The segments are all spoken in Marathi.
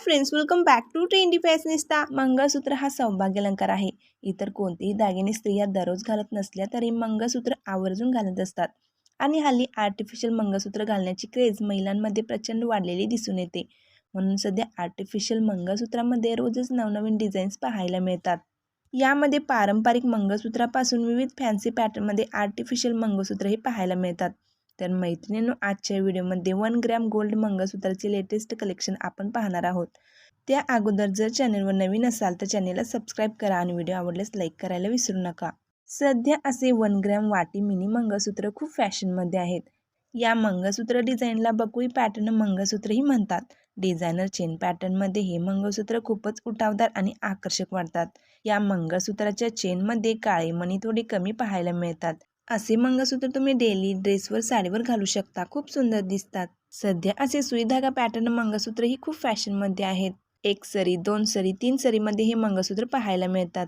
Friends welcome back to trendy fashionista mangalsutra हा सौभाग्य अलंकार आहे. इतर कोणतेही दागिने स्त्रिया दररोज घालत नसल्या तरी मंगळसूत्र आवर्जून घालत असतात. आणि हल्ली आर्टिफिशियल मंगळसूत्र घालण्याची क्रेज महिलांमध्ये प्रचंड वाढलेली दिसून येते. म्हणून सध्या आर्टिफिशियल मंगळसूत्रामध्ये रोजच नवनवीन डिझाईन्स पाहायला मिळतात. यामध्ये पारंपरिक मंगळसूत्रापासून विविध फॅन्सी पॅटर्नमध्ये आर्टिफिशियल मंगळसूत्रही पाहायला मिळतात. तर मैत्रिणींनो आजच्या व्हिडिओमध्ये वन ग्रॅम गोल्ड मंगळसूत्राचे लेटेस्ट कलेक्शन आपण पाहणार आहोत. त्या अगोदर जर चॅनलवर नवीन असाल तर चॅनेलला सबस्क्राईब करा आणि व्हिडिओ आवडल्यास लाईक करायला विसरू नका. सध्या असे वन ग्रॅम वाटी मिनी मंगळसूत्र खूप फॅशनमध्ये आहेत. या मंगळसूत्र डिझाईनला बकुई पॅटर्न मंगळसूत्रही म्हणतात. डिझायनर चेन पॅटर्नमध्ये हे मंगळसूत्र खूपच उठावदार आणि आकर्षक वाटतात. या मंगळसूत्राच्या चेनमध्ये काळे मणी थोडे कमी पाहायला मिळतात. असे मंगळसूत्र तुम्ही डेली ड्रेसवर साडीवर घालू शकता. खूप सुंदर दिसतात. सध्या असे सुई धागा पॅटर्न मंगळसूत्र ही खूप फॅशनमध्ये आहेत. एक सरी दोन सरी तीन सरीमध्ये हे मंगळसूत्र पाहायला मिळतात.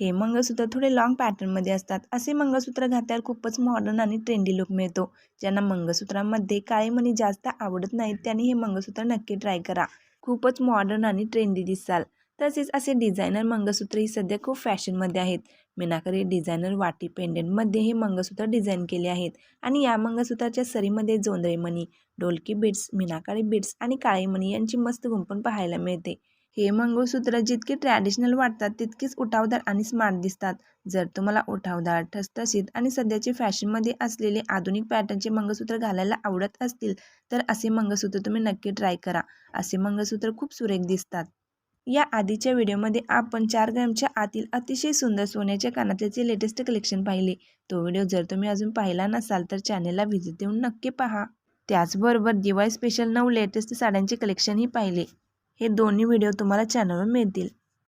हे मंगळसूत्र थोडे लॉंग पॅटर्नमध्ये असतात. असे मंगळसूत्र घातल्यावर खूपच मॉडर्न आणि ट्रेंडी लुक मिळतो. ज्यांना मंगळसूत्रामध्ये काळे मणी जास्त आवडत नाहीत त्यांनी हे मंगळसूत्र नक्की ट्राय करा. खूपच मॉडर्न आणि ट्रेंडी दिसाल. तसेच असे डिझायनर मंगळसूत्रही सध्या खूप फॅशनमध्ये आहेत. मीनाकरी डिझायनर वाटी पेंडेंटमध्ये हे मंगळसूत्र डिझाईन केले आहेत. आणि या मंगळसूत्राच्या सरीमध्ये जोंधळे मणी डोलकी बीड्स मीनाकारी बीड्स आणि काळेमणी यांची मस्त गुंपण पाहायला मिळते. हे मंगळसूत्र जितके ट्रॅडिशनल वाटतात तितकेच उठावदार आणि स्मार्ट दिसतात. जर तुम्हाला उठावदार ठसठशीत आणि सध्याचे फॅशनमध्ये असलेले आधुनिक पॅटर्नचे मंगळसूत्र घालायला आवडत असतील तर असे मंगळसूत्र तुम्ही नक्की ट्राय करा. असे मंगळसूत्र खूप सुरेख दिसतात. या आधीच्या व्हिडिओमध्ये आपण चार ग्रॅमच्या आतील अतिशय सुंदर सोन्याच्या कानातल्याचे लेटेस्ट कलेक्शन पाहिले. तो व्हिडिओ जर तुम्ही अजून पाहिला नसाल तर चॅनेलला व्हिजिट देऊन नक्की पहा. त्याचबरोबर दिवाळी स्पेशल नऊ लेटेस्ट साड्यांचे कलेक्शनही पाहिले. हे दोन्ही व्हिडिओ तुम्हाला चॅनलवर मिळतील.